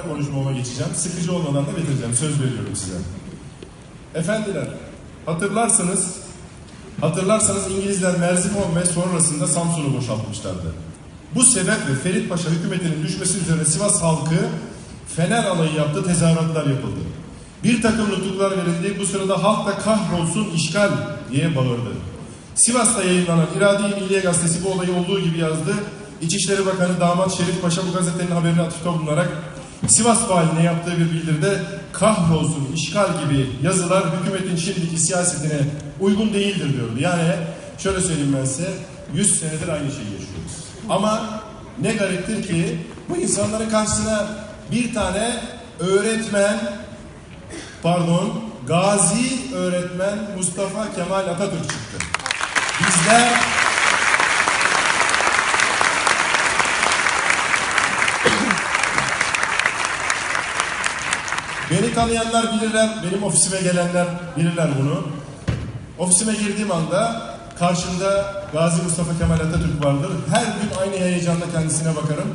konuşmama geçeceğim. Sıkıcı olmadan da bitireceğim. Söz veriyorum size. Efendiler, hatırlarsınız, hatırlarsanız İngilizler Merzifon ve sonrasında Samsun'u boşaltmışlardı. Bu sebeple Ferit Paşa hükümetinin düşmesi üzerine Sivas halkı Fener alayı yaptı, tezahüratlar yapıldı. Bir takım nutuklar verildi. Bu sırada halk da kahrolsun işgal diye bağırdı. Sivas'ta yayınlanan İradi Milliye Gazetesi bu olayı olduğu gibi yazdı. İçişleri Bakanı Damat Şerif Paşa bu gazetenin haberine atıfta bulunarak Sivas valine yaptığı bir bildiride kahrolsun işgal gibi yazılar hükümetin şimdiki siyasetine uygun değildir diyordu. Yani şöyle söyleyeyim ben size 100 senedir aynı şeyi yaşıyoruz. Ama ne gariptir ki bu insanların karşısına bir tane öğretmen pardon gazi öğretmen Mustafa Kemal Atatürk çıktı. Bizler Beni tanıyanlar bilirler, benim ofisime gelenler bilirler bunu. Ofisime girdiğim anda karşımda Gazi Mustafa Kemal Atatürk vardır. Her gün aynı heyecanla kendisine bakarım.